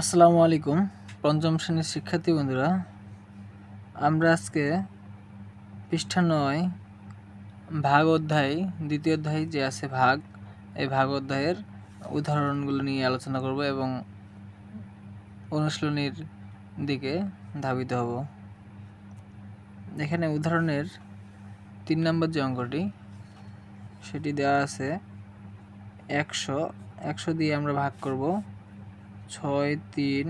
আসসালামু আলাইকুম, পঞ্চম শ্রেণির শিক্ষার্থী বন্ধুরা। আমরা আজকে পৃষ্ঠা নয়, ভাগ অধ্যায়, দ্বিতীয় অধ্যায় যে আছে ভাগ, এই ভাগ অধ্যায়ের উদাহরণগুলো নিয়ে আলোচনা করব এবং অনুশীলনীর দিকে ধাবিত হব। এখানে উদাহরণের তিন নম্বর যে অঙ্কটি, সেটি দেওয়া আছে একশো একশো দিয়ে আমরা ভাগ করব। ছয় তিন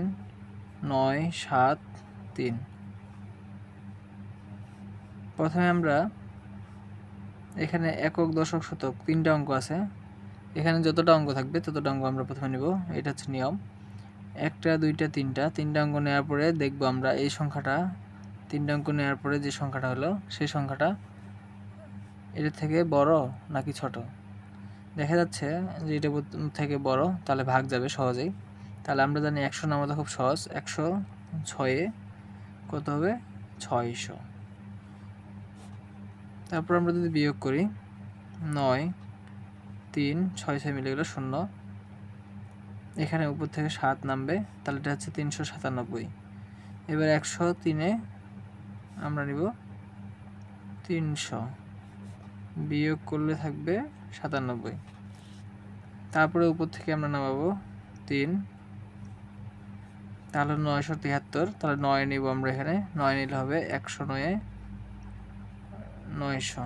নয় সাত তিন। প্রথমে আমরা এখানে একক দশক শতক তিনটা অঙ্ক আছে। এখানে যতটা অঙ্ক থাকবে ততটা অঙ্ক আমরা প্রথমে নেব। এটা হচ্ছে নিয়ম। একটা, দুইটা, তিনটা। তিনটা অঙ্ক নেওয়ার পরে দেখব আমরা এই সংখ্যাটা, তিনটা অঙ্ক নেওয়ার পরে যে সংখ্যাটা হলো সেই সংখ্যাটা এটা থেকে বড় নাকি ছোট? দেখা যাচ্ছে যে এটা থেকে বড়, তাহলে ভাগ যাবে সহজেই। তাহলে আমরা জানি একশো নামাতে খুব সহজ। একশো ছয়ে কত হবে? ছয়শো। তারপর আমরা যদি বিয়োগ করি, নয়, তিন, ছয় ছয় মিলে গেলে শূন্য। এখানে উপর থেকে সাত নামবে, তাহলে এটা হচ্ছে তিনশো সাতানব্বই। এবার একশো তিনে আমরা নিব তিনশো। বিয়োগ করলে থাকবে সাতানব্বই। তারপরে উপর থেকে আমরা নামাবো তিন তাহলে নয়শো তিয়াত্তর, তাহলে নয় নিব আমরা এখানে। নয় নিলে হবে একশো নয়ে নয়শো।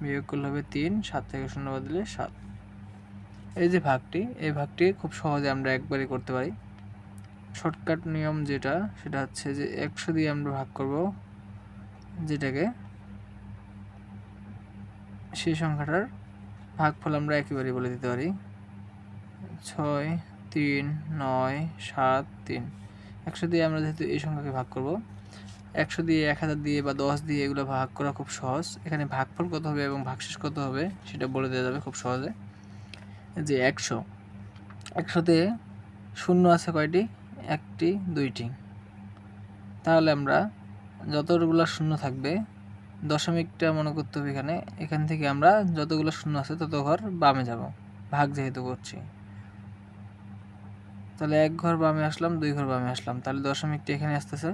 বিয়োগ করলে হবে তিন, সাত থেকে শূন্য বদলে সাত। এই যে ভাগটি, এই ভাগটি খুব সহজে আমরা একবারই করতে পারি। শর্টকাট নিয়ম যেটা, সেটা হচ্ছে যে একশো দিয়ে আমরা ভাগ করব, যেটাকে সেই সংখ্যাটার ভাগফল আমরা একেবারেই বলে দিতে পারি। ছয় তিন, নয়, সাত, তিন। একশো দিয়ে আমরা যেহেতু এই সংখ্যাকে ভাগ করব, একশো দিয়ে এক হাজার দিয়ে বা দশ দিয়ে এগুলো ভাগ করা খুব সহজ। এখানে ভাগফল কত হবে এবং ভাগশেষ কত হবে সেটা বলে দেওয়া যাবে খুব সহজে। যে একশো, একশোতে শূন্য আছে কয়টি? একটি, দুইটি। তাহলে আমরা যতগুলো শূন্য থাকবে, দশমিকটা মনে করতে হবে এখানে, এখান থেকে আমরা যতগুলো শূন্য আছে তত ঘর বামে যাব, ভাগ যেহেতু করছি। তাহলে এক ঘর বামে আসলাম, দুই ঘর বামে আসলাম। তাহলে দশমিকটা এখানে আসতেছে।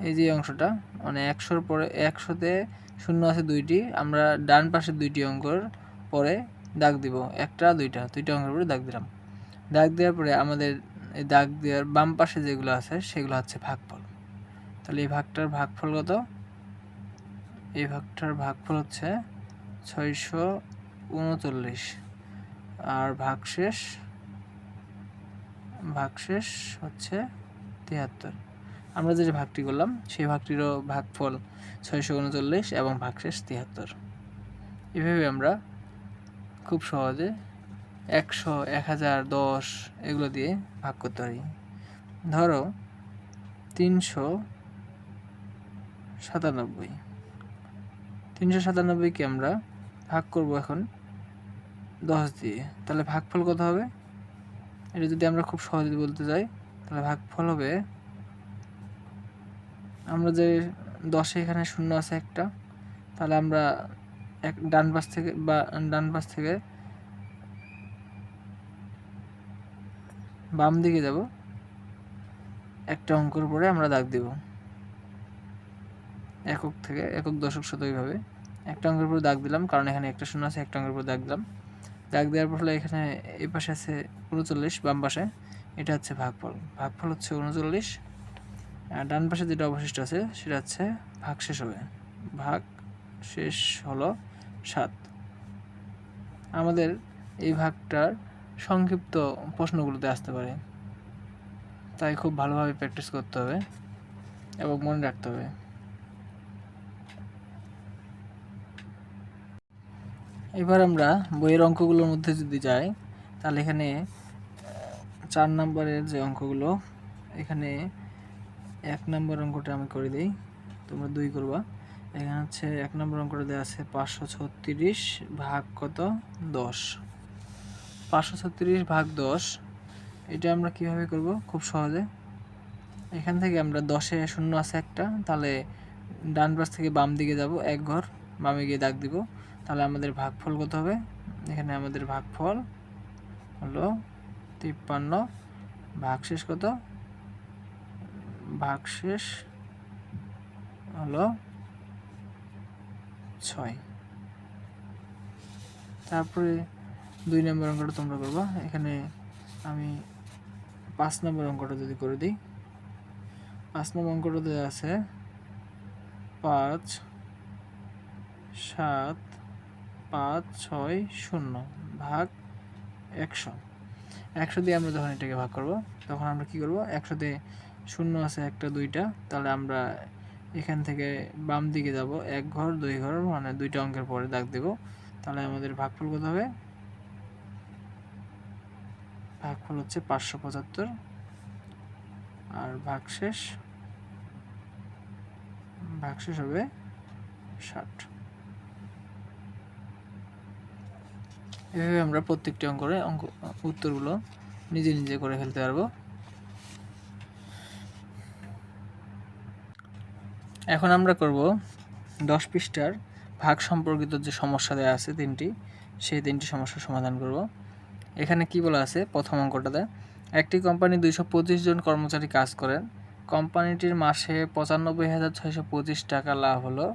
এই যে অংশটা মানে একশোর পরে, একশোতে শূন্য আছে দুইটি, আমরা ডান পাশে দুইটি অঙ্কর পরে দাগ দিব, একটা, দুইটা দুইটা অঙ্কের পরে দাগ দিলাম। দাগ দেওয়ার পরে আমাদের এই দাগ দেওয়ার বাম পাশে যেগুলো আছে, সেগুলো হচ্ছে ভাগফল। তাহলে এই ভাগটার ভাগফল কত? এই ভাগটার ভাগফল হচ্ছে ছয়শো উনচল্লিশ। আর ভাগশেষ? ভাগশেষ হচ্ছে তিয়াত্তর। আমরা যে ভাগটি করলাম, সেই ভাগটিরও ভাগফল ছয়শো উনচল্লিশ এবং ভাগশেষ তিয়াত্তর। এভাবে আমরা খুব সহজে একশো, এক হাজার, দশ এগুলো দিয়ে ভাগ করতে পারি। ধরো তিনশো সাতানব্বই। তিনশো সাতানব্বইকে আমরা ভাগ করব এখন দশ দিয়ে। তাহলে ভাগফল কত হবে? এটা যদি আমরা খুব সহজে বলতে যাই, তাহলে ভাগফল হবে, আমরা যে দশে এখানে শূন্য আছে একটা, তাহলে আমরা এক ডান পাশ থেকে বা ডান পাশ থেকে বাম দিকে যাব, একটা অঙ্কর পরে আমরা দাগ দিব, একক থেকে, একক দশক শত এইভাবে, একটা অঙ্কের উপর দাগ দিলাম, কারণ এখানে একটা শূন্য আছে, একটা অঙ্কের উপর দাগ দিলাম। দাগ দেওয়ার ফলে এখানে এই পাশে আছে উনচল্লিশ, বাম পাশে। এটা হচ্ছে ভাগফল। ভাগফল হচ্ছে উনচল্লিশ। আর ডান পাশে যেটা অবশিষ্ট আছে, সেটা হচ্ছে ভাগ শেষ হবে। ভাগ শেষ হলো সাত। আমাদের এই ভাগটার সংক্ষিপ্ত প্রশ্নগুলোতে আসতে পারে। তাই খুব ভালোভাবে প্র্যাকটিস করতে হবে এবং মনে রাখতে হবে। এবার আমরা বইয়ের অঙ্কগুলোর মধ্যে যদি যাই, তাহলে এখানে চার নম্বরের যে অঙ্কগুলো, এখানে এক নম্বর অঙ্কটা আমি করে দিই, তোমরা দুই করবা। এখানে হচ্ছে এক নম্বর অঙ্কটা দেওয়া আছে পাঁচশো ছত্রিশ ভাগ কত? দশ। পাঁচশো ছত্রিশ ভাগ দশ, এটা আমরা কীভাবে করব? খুব সহজে। এখান থেকে আমরা দশে শূন্য আছে একটা, তাহলে ডান পাশ থেকে বাম দিকে যাব, এক ঘর, বামে গিয়ে দাগ দিব। তাহলে আমাদের ভাগফল কত হবে? এখানে আমাদের ভাগফল হলো তিপ্পান্ন। ভাগশেষ কত? ভাগশেষ হলো ছয়। তারপরে দুই নম্বর অঙ্কটা তোমরা করবা। এখানে আমি পাঁচ নম্বর অঙ্কটা যদি করে দিই। পাঁচ নম্বর অঙ্কটা আছে পাঁচ, সাত পাঁচ, ছয়, শূন্য ভাগ একশো। একশো দিয়ে আমরা যখন এটাকে ভাগ করব, তখন আমরা কি করব? একশো দিয়ে শূন্য আছে একটা, দুইটা। তাহলে আমরা এখান থেকে বাম দিকে যাব, এক ঘর, দুই ঘর মানে দুইটা অঙ্কের পরে দাগ দেব। তাহলে আমাদের ভাগফল কত হবে? ভাগফল হচ্ছে পাঁচশো পঁচাত্তর। আর ভাগশেষ? ভাগশেষ হবে ষাট। এভাবে আমরা প্রত্যেকটি অঙ্করে অঙ্ক উত্তরগুলো নিজে নিজে করে ফেলতে পারব। এখন আমরা করব দশ পৃষ্ঠার ভাগ সম্পর্কিত যে সমস্যা দেওয়া আছে তিনটি, সেই তিনটি সমস্যার সমাধান করব। এখানে কি বলা আছে? প্রথম অঙ্কটাতে, একটি কোম্পানি দুইশো পঁচিশ জন কর্মচারী কাজ করেন। কোম্পানিটির মাসে পঁচানব্বই হাজার ছয়শো পঁচিশ টাকা লাভ হলো।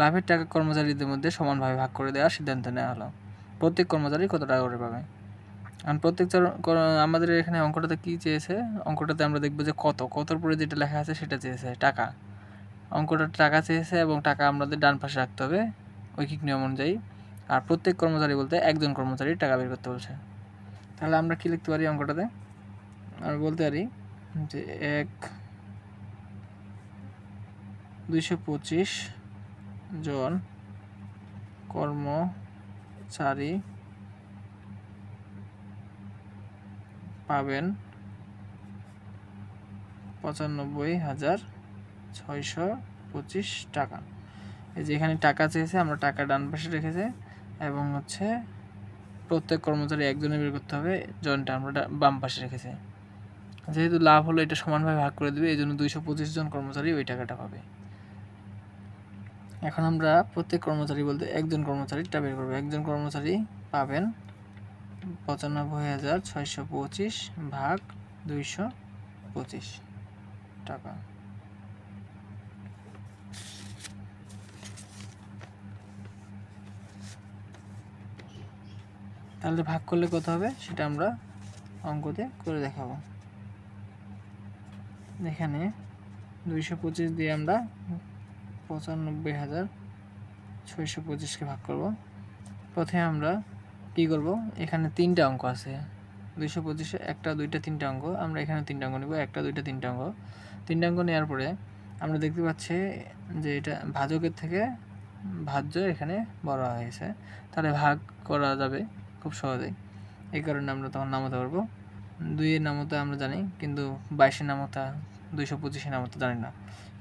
লাভের টাকা কর্মচারীদের মধ্যে সমানভাবে ভাগ করে দেওয়ার সিদ্ধান্ত নেওয়া হলো। প্রত্যেক কর্মচারী কত টাকা করে পাবে? কারণ প্রত্যেক আমাদের এখানে অঙ্কটাতে কী চেয়েছে? অঙ্কটাতে আমরা দেখব যে কত, কতর পরে যেটা লেখা আছে সেটা চেয়েছে, টাকা। অঙ্কটা টাকা চেয়েছে এবং টাকা আমাদের ডান পাশে রাখতে হবে, ঐকিক নিয়ম অনুযায়ী। আর প্রত্যেক কর্মচারী বলতে একজন কর্মচারী টাকা বের করতে বলছে। তাহলে আমরা কি লিখতে পারি অঙ্কটাতে? আর বলতে পারি যে এক, দুইশো পঁচিশ জন কর্মচারী পাবেন পঁচানব্বই হাজার ছয়শো পঁচিশ টাকা। এই যে এখানে টাকা চেয়েছে, আমরা টাকা ডান পাশে রেখেছে এবং হচ্ছে প্রত্যেক কর্মচারী একজনে বের করতে হবে, জনটা আমরা বাম পাশে রেখেছি। যেহেতু লাভ হলো এটা সমানভাবে ভাগ করে দেবে, এই জন্য দুইশো পঁচিশ জন কর্মচারী ওই টাকাটা পাবে। এখন আমরা প্রত্যেক কর্মচারী বলতে একজন কর্মচারীটা বের করব। একজন কর্মচারী পাবেন পঁচানব্বই হাজার ছয়শো পঁচিশ ভাগ দুইশো পঁচিশ টাকা। তাহলে ভাগ করলে কত হবে? সেটা আমরা অঙ্কতে করে দেখাবো। এখানে দুইশো পঁচিশ দিয়ে আমরা পঁচানব্বই হাজার ছয়শো পঁচিশকে ভাগ করব। প্রথমে আমরা কি করব? এখানে তিনটা অঙ্ক আছে। দুইশো পঁচিশে একটা, দুইটা, তিনটা অঙ্ক। আমরা এখানে তিনটা অঙ্ক নেব। একটা, দুইটা, তিনটা অঙ্ক। তিনটা অঙ্ক নেওয়ার পরে আমরা দেখতে পাচ্ছি যে এটা ভাজকের থেকে ভাজ্য এখানে বড় হয়েছে তাহলে ভাগ করা যাবে খুব সহজেই। এই কারণে আমরা তখন নামাতে পারব। দুইয়ের নামতা আমরা জানি, কিন্তু বাইশের নামতা দুইশো পঁচিশের নামতা জানি না।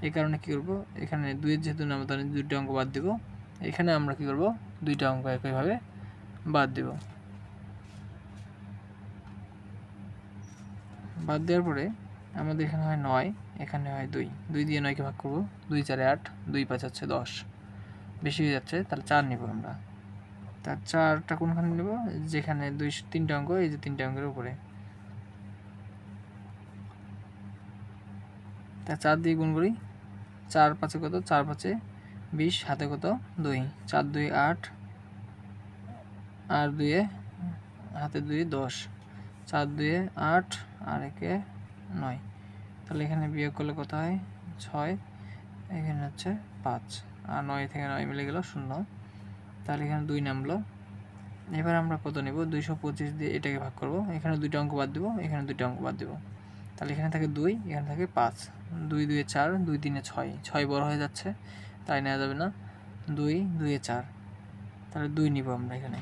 এই কারণে কী করব? এখানে দুইয়ের যেহেতু নামতা জানি দুইটা অঙ্ক বাদ দিব। এখানে আমরা কী করব? দুইটা অঙ্ক একইভাবে বাদ দিব। বাদ দেওয়ার পরে আমাদের এখানে হয় নয়, এখানে হয় দুই। দুই দিয়ে নয়কে ভাগ করব। দুই চারে আট, দুই পাঁচ হচ্ছে দশ। বেশি হয়ে যাচ্ছে, তাহলে চার নিব আমরা। তার চারটা কোনখানে নেব? যেখানে দুই তিনটা অঙ্ক, এই যে তিনটা অঙ্কের উপরে। তা চার দিয়ে গুণ করি, চার পাঁচে কত? চার পাঁচে বিশ, হাতে কত? দুই। চার, দুই, আট। আর দুয়ে, হাতে দুই, দশ। চার, দুয়ে, আট, আর একে নয়। তাহলে এখানে বিয়োগ করলে কত হয়? ছয়। এখানে হচ্ছে পাঁচ। আর নয় থেকে নয় মিলে গেল শূন্য। তাহলে এখানে দুই নামলো। এবার আমরা কত নেব? দুইশো পঁচিশ দিয়ে এটাকে ভাগ করব। এখানে দুইটা অঙ্ক বাদ দেবো, এখানে দুইটা অঙ্ক বাদ দেবো। তাহলে এখানে থাকে দুই, এখানে থাকে পাঁচ। দুই দুয়ে চার, দুই তিনে ছয়। ছয় বড় হয়ে যাচ্ছে, তাই নেওয়া যাবে না। দুই দুয়ে চার। তাহলে দুই নিব আমরা এখানে।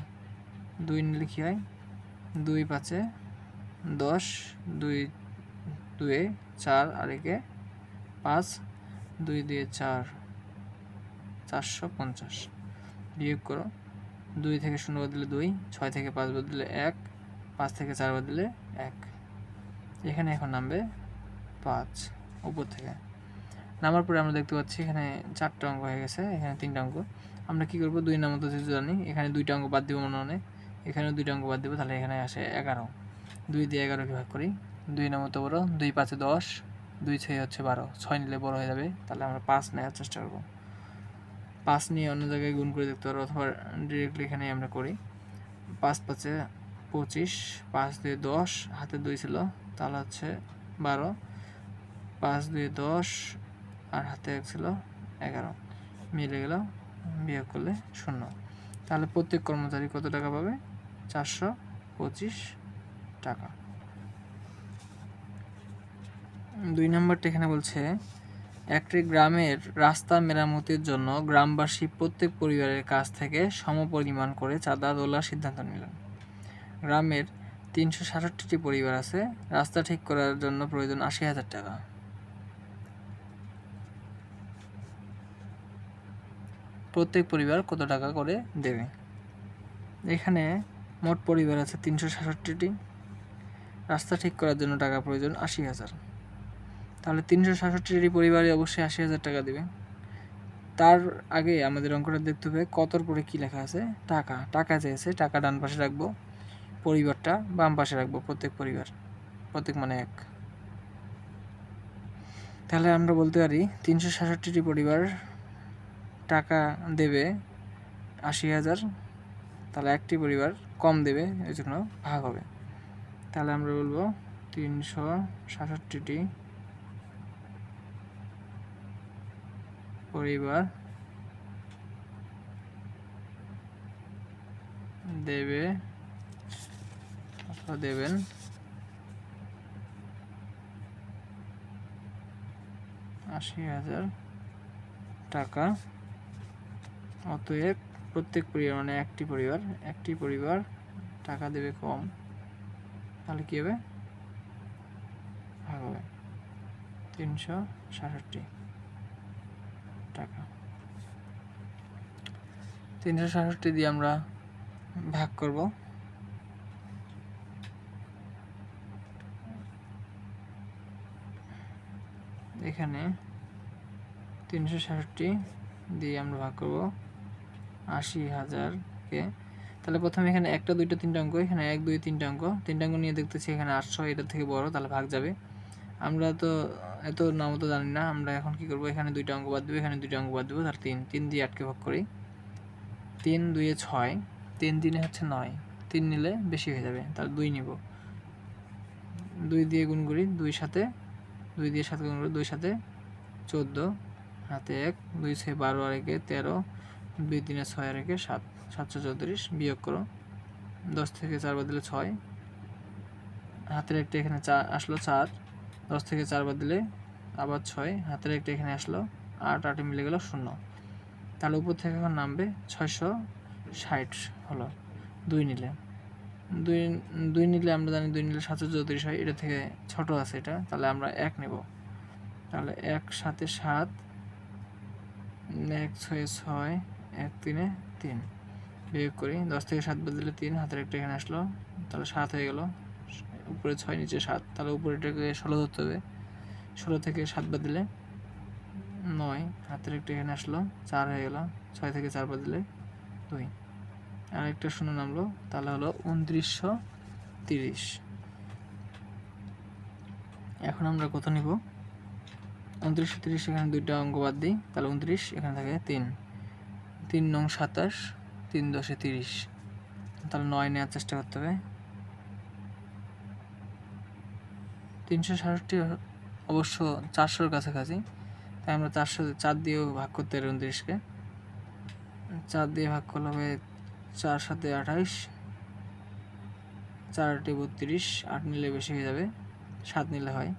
দুই নিলে কী হয়? দুই পাঁচে দশ, দুই দুয়ে চার আর একে পাঁচ, দুই দিয়ে চার চারশো পঞ্চাশ। বিয়োগ করো। দুই থেকে শূন্য বদলে দুই, ছয় থেকে পাঁচ বদলে এক, পাঁচ থেকে চার বদলে এক। এখানে এখন নামবে পাঁচ, উপর থেকে। নামার পরে আমরা দেখতে পাচ্ছি এখানে চারটা অঙ্ক হয়ে গেছে, এখানে তিনটা অঙ্ক। আমরা কী করব? দুই নাম তো যেহেতু জানি, এখানে দুইটা অঙ্ক বাদ দিব মনে মনে এখানে দুইটা অঙ্ক বাদ দিব, তাহলে এখানে আসে এগারো। দুই দিয়ে এগারোকে ভাগ করি? দুই নম্বর তো বড়ো, দুই পাঁচে দশ, দুই ছয় হচ্ছে বারো। ছয় নিলে বড় হয়ে যাবে, তাহলে আমরা পাঁচ নেওয়ার চেষ্টা করব। পাঁচ নিয়ে অন্য জায়গায় গুণ করে দেখতে পারো, অথবা ডিরেক্টলি এখানে আমরা করি। পাঁচ পাঁচে পঁচিশ, পাঁচ দুই দশ, হাতে দুই ছিল তাহলে হচ্ছে বারো। পাঁচ, দুই, দশ, আর হাতে এক ছিল এগারো। মিলে গেল, বিয়োগ করলে শূন্য। তাহলে প্রত্যেক কর্মচারী কত টাকা পাবে? চারশো পঁচিশ টাকা। দুই নম্বরটা এখানে বলছে, একটি গ্রামের রাস্তা মেরামতির জন্য গ্রামবাসী প্রত্যেক পরিবারের কাছ থেকে সমপরিমাণ করে চাঁদা তোলার সিদ্ধান্ত নিলেন। গ্রামের তিনশো সাতষট্টিটি পরিবার আছে। রাস্তা ঠিক করার জন্য প্রয়োজন আশি হাজার টাকা। প্রত্যেক পরিবার কত টাকা করে দেবে? এখানে মোট পরিবার আছে তিনশো সাতষট্টিটি। রাস্তা ঠিক করার জন্য টাকা প্রয়োজন আশি হাজার। তাহলে তিনশো সাতষট্টিটি পরিবারে অবশ্যই আশি হাজার টাকা দেবে। তার আগে আমাদের অঙ্কটা দেখতে হবে কতর পরে কী লেখা আছে? টাকা। টাকা চেয়েছে, টাকা ডান পাশে রাখব। পরিবারটা বাম পাশে রাখব, প্রত্যেক পরিবার, প্রত্যেক মানে এক। তাহলে আমরা বলতে পারি, তিনশো সাতষট্টিটি পরিবার টাকা দেবে আশি হাজার, তাহলে একটি পরিবার কম দেবে এই জন্য ভাগ হবে। তাহলে আমরা বলব তিনশো সাতষট্টিটি পরিবার দেবে দেবেন। আশি হাজার টাকা। অতএব প্রত্যেক পরিবার মানে একটি পরিবার একটি পরিবার টাকা দেবে কম। তাহলে কী হবে? ভাগ হবে। তিনশো সাতষট্টি টাকা। তিনশো সাতষট্টি দিয়ে আমরা ভাগ করব। এখানে তিনশো ষাটটি দিয়ে আমরা ভাগ করব আশি হাজারকে। তাহলে প্রথমে এখানে একটা, দুইটা, তিনটা অঙ্ক, এখানে এক, দুই, তিনটা অঙ্ক। তিনটা অঙ্ক নিয়ে দেখতেছি এখানে আটশো, এটার থেকে বড়, তাহলে ভাগ যাবে। আমরা তো এত নাম তো জানি না, আমরা এখন কি করব? এখানে দুইটা অঙ্ক বাদ দেবো, এখানে দুইটা অঙ্ক বাদ দেবো, তাহলে তিন তিন দিয়ে আটকে ভাগ করি। তিন দুইয়ে ছয়, তিন দিনে হচ্ছে নয়, তিন নিলে বেশি হয়ে যাবে, তাহলে দুই নিব। দুই দিয়ে গুণ করি, দুই সাথে দুই দিয়ে সাথে গুণ দুই সাথে চোদ্দ। হাতে এক, দুই ছয় বারো, আর একে তেরো। দুই তিনে ছয়, আর একে সাত। সাতশো চৌত্রিশ, বিয়োগ করো। দশ থেকে চার বাদ দিলে ছয়। হাতের একটা এখানে চার আসলো চার। দশ থেকে চার বাদ দিলে আবার ছয়। হাতের একটা এখানে আসলো আট। আটে মিলে গেল শূন্য। তাহলে উপর থেকে এখন নামবে ছয়শো ষাট হলো। দুই নিলে। দুই দুই নিলে আমরা জানি দুই নিলে সাতশো চৌত্রিশ হয়, এটা থেকে ছোট আছে এটা, তাহলে আমরা এক নেব। তাহলে এক সাথে সাত, এক ছয় ছয়, এক তিনে তিন। বিয়োগ করি, দশ থেকে সাত বাদ দিলে তিন, হাতের একটা এখানে আসলো, তাহলে সাত হয়ে গেল। উপরে ছয়, নিচে সাত, তাহলে উপরে এটাকে ষোলো ধরতে হবে। ষোলো থেকে সাত বাদ দিলে নয়, হাতের একটা এখানে আসলো, চার হয়ে গেল, ছয় থেকে চার বাদ দিলে দুই। আর একটা শূন্য নামলো, তাহলে হলো উনত্রিশশো তিরিশ। এখন আমরা কত নিব? উনত্রিশশো তিরিশ, এখানে দুইটা অঙ্ক বাদ দিই, তাহলে উনত্রিশ, এখানে থাকে তিন। তিন নং সাতাশ, তিন দশে তিরিশ। তাহলে নয় নেওয়ার চেষ্টা করতে হবে। তিনশো ষাটটি অবশ্য চারশোর কাছাকাছি, তাই আমরা চারশো, চার দিয়েও ভাগ করতে পারি উনত্রিশকে। চার দিয়ে ভাগ করলে হবে চার সাথে আঠাইশ, চার আটে বত্রিশ, আট নিলে বেশি হয়ে যাবে, সাত নিলে হয়।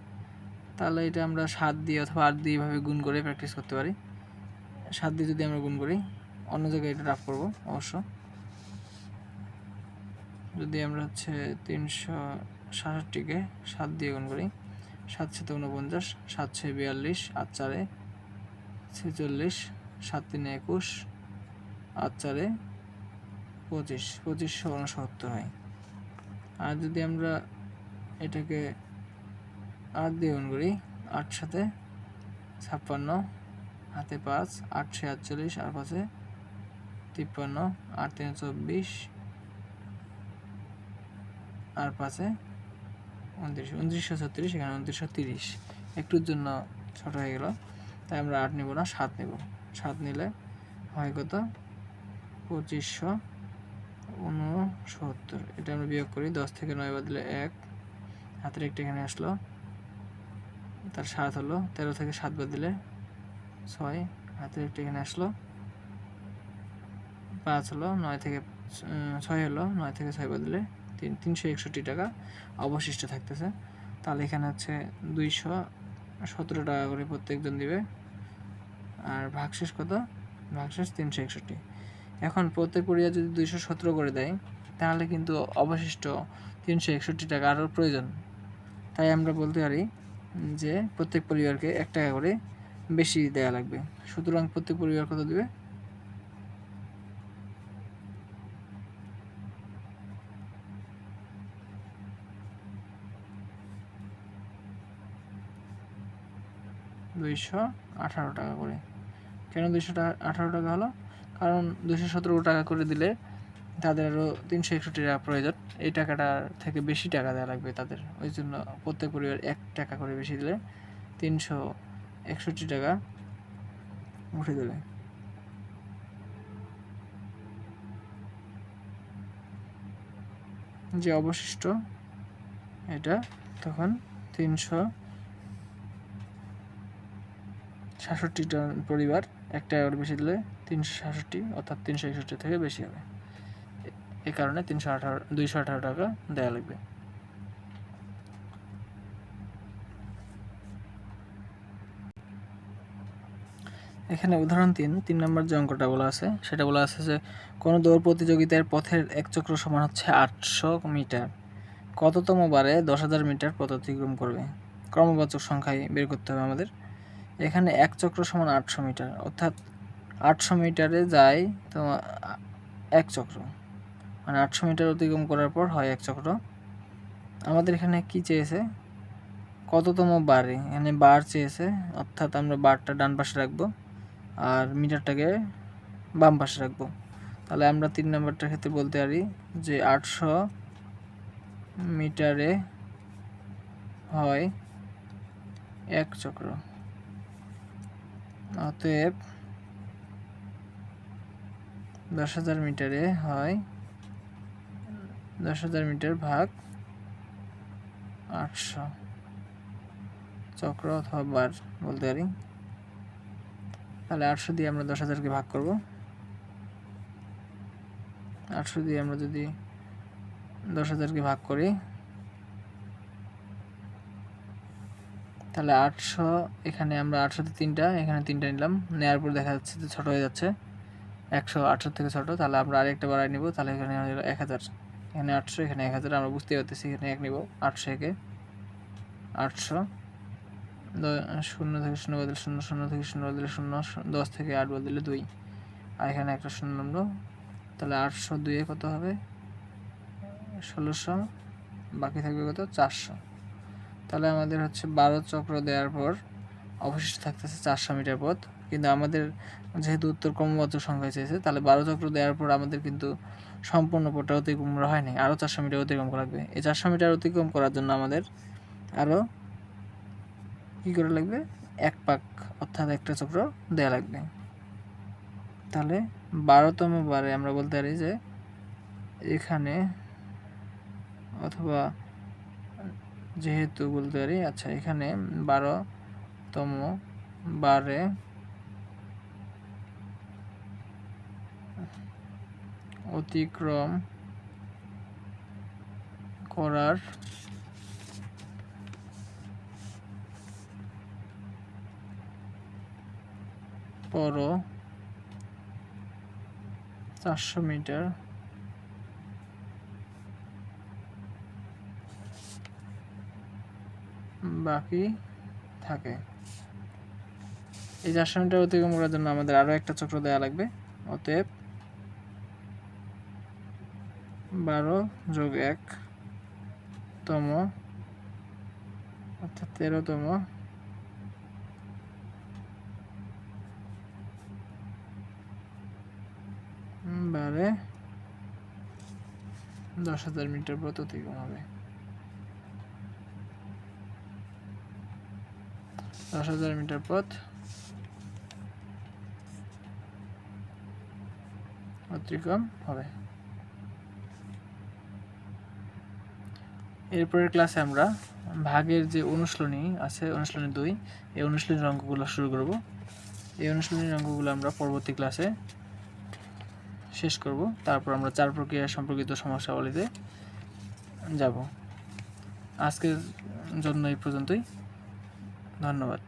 তাহলে এটা আমরা সাত দিয়ে অথবা আট দিয়ে এভাবে গুণ করে প্র্যাকটিস করতে পারি। সাত দিয়ে যদি আমরা গুণ করি, অন্য জায়গায় এটা রাফ করব অবশ্য। যদি আমরা হচ্ছে তিনশো সাতষট্টিকে সাত দিয়ে গুণ করি, সাত সাথে উনপঞ্চাশ সাত ছয় বিয়াল্লিশ, আট চারে ছেচল্লিশ, সাত তিনে একুশ, আট চারে পঁচিশ পঁচিশশো উনসত্তর হয় আর যদি আমরা এটাকে আট দিয়ে গুণ করি, আট সাথে ছাপ্পান্ন, হাতে পাঁচ আটশো আটচল্লিশ, আর পাঁচে তিপ্পান্ন, আট তিনে চব্বিশ, আর পাঁচে উনত্রিশ উনত্রিশশো ছত্রিশ, এখানে উনত্রিশশো তিরিশ। একটুর জন্য ছোট হয়ে গেল। তাই আমরা আট নেব না, সাত নেব। সাত নিলে হয় কত? পঁচিশশো উনসত্তর এটা আমরা বিয়োগ করি, দশ থেকে নয় বাদলে এক। হাতের একটা এখানে আসলো। তার সাত হলো, তেরো থেকে সাত বাদলে ছয়। হাতের একটা এখানে আসলো। পাঁচ হলো, নয় থেকে ছয় হলো, নয় থেকে ছয় বদলে তিন, তিনশো একষট্টি টাকা অবশিষ্ট থাকতেছে। তাহলে এখানে হচ্ছে দুইশো সতেরো টাকা করে প্রত্যেকজন দিবে। আর ভাগশেষ কত? ভাগশেষ তিনশো একষট্টি। এখন প্রত্যেক পরিবার যদি দুইশো সতেরো করে দেয়, তাহলে কিন্তু অবশিষ্ট তিনশো একষট্টি টাকা আরও প্রয়োজন। তাই আমরা বলতে পারি যে প্রত্যেক পরিবারকে এক টাকা করে বেশি দেওয়া লাগবে। সুতরাং প্রত্যেক পরিবার কত দিবে? দুইশো আঠারো টাকা করে। কেন দুইশো টাকা আঠারো টাকা হলো? কারণ দুশো সতেরো টাকা করে দিলে তাদের আরও তিনশো একষট্টি টাকা প্রয়োজন। এই টাকাটার থেকে বেশি টাকা দেওয়া লাগবে তাদের। ওই জন্য প্রত্যেক পরিবার এক টাকা করে বেশি দিলে তিনশো একষট্টি টাকা উঠে দেবে যে অবশিষ্ট এটা তখন তিনশো সাতষট্টি জন পরিবার এক টাকা বেশি দিলে তিনশো সাতষট্টি, অর্থাৎ তিনশো একষট্টি থেকে বেশি হবে। এ কারণে তিনশো আঠারো, দুইশো আঠারো টাকা দেওয়া লাগবে। এখানে উদাহরণ তিন তিন নম্বর যে অঙ্কটা বলা আছে, সেটা বলা আছে যে কোনো দৌড় প্রতিযোগিতার পথের এক চক্র সমান হচ্ছে আটশো মিটার। কততম বারে দশ হাজার মিটার পথ অতিক্রম করবে? ক্রমবাচক সংখ্যায় বের করতে হবে আমাদের। এখানে এক চক্র সমান আটশো মিটার, অর্থাৎ আটশো মিটারে যায় তোমার এক চক্র। মানে আটশো মিটার অতিক্রম করার পর হয় এক চক্র। আমাদের এখানে কি চেয়েছে? কততম বারে এখানে বার চেয়েছে, অর্থাৎ আমরা বারটা ডান পাশে রাখব আর মিটারটাকে বাম পাশে রাখব। তাহলে আমরা তিন নম্বরটার ক্ষেত্রে বলতে পারি যে আটশো মিটারে হয় এক চক্র। অতএব দশ হাজার মিটারে হয় দশ হাজার মিটার ভাগ আটশো। চক্র অথবা বার বলতে পারি। তাহলে আটশো দিয়ে আমরা দশ হাজারকে ভাগ করব। আটশো দিয়ে আমরা যদি দশ হাজারকে ভাগ করি তাহলে আটশো, এখানে আমরা আটশোতে তিনটা, এখানে তিনটা নিলাম। নেওয়ার পর দেখা যাচ্ছে যে ছোটো হয়ে যাচ্ছে। একশো, আটশো থেকে ছোটো, তাহলে আমরা আরেকটা বাড়াই নিব, তাহলে এখানে এক হাজার। এখানে আটশো, এখানে এক হাজার, আমরা বুঝতে পারতেছি এখানে এক নিব, আটশো একে। আটশো শূন্য থেকে শূন্য বদলে শূন্য শূন্য থেকে শূন্য বদলে শূন্য দশ থেকে আট বদলে দুই। আর এখানে একটা শূন্য নামলো তাহলে আটশো দুয়ে কত হবে? ষোলোশো, বাকি থাকবে কত? চারশো। তাহলে আমাদের হচ্ছে বারো চক্র দেওয়ার পর অবশিষ্ট থাকতেছে চারশো মিটার পথ। কিন্তু আমাদের যেহেতু উত্তর ক্রমবদ্ধ সংখ্যা চেয়েছে, তাহলে বারো চক্র দেওয়ার পর আমাদের কিন্তু সম্পূর্ণ পথটা অতিক্রম করা হয়নি। আরও চারশো মিটার অতিক্রম করা লাগবে। এই চারশো মিটার অতিক্রম করার জন্য আমাদের আরও কী করা লাগবে? এক পাক অর্থাৎ একটা চক্র দেওয়া লাগবে। তাহলে বারোতম বারে আমরা বলতে পারি যে এখানে অথবা যেহেতু বলতে পারি আচ্ছা এখানে বারোতম বারে অতিক্রম করার পরও চারশো মিটার বাকি থাকে। এই চারশো মিটার অতিক্রম করার জন্য আমাদের আরও একটা চক্র দেওয়া লাগবে। অতএব বারো যোগ এক তম, অর্থাৎ তেরোতম বারে দশ হাজার মিটার পথ অতিক্রম হবে। দশ হাজার মিটার পথ। অতিক্রম হবে। এরপরের ক্লাসে আমরা ভাগের যে অনুশীলনী আছে, অনুশীলনী দুই, এই অনুশীলনীর অঙ্কগুলো শুরু করব। এই অনুশীলনীর অঙ্কগুলো আমরা পরবর্তী ক্লাসে শেষ করব। তারপর আমরা চার প্রক্রিয়া সম্পর্কিত সমস্যাবলীতে যাব। আজকের জন্য এই পর্যন্তই। ধন্যবাদ।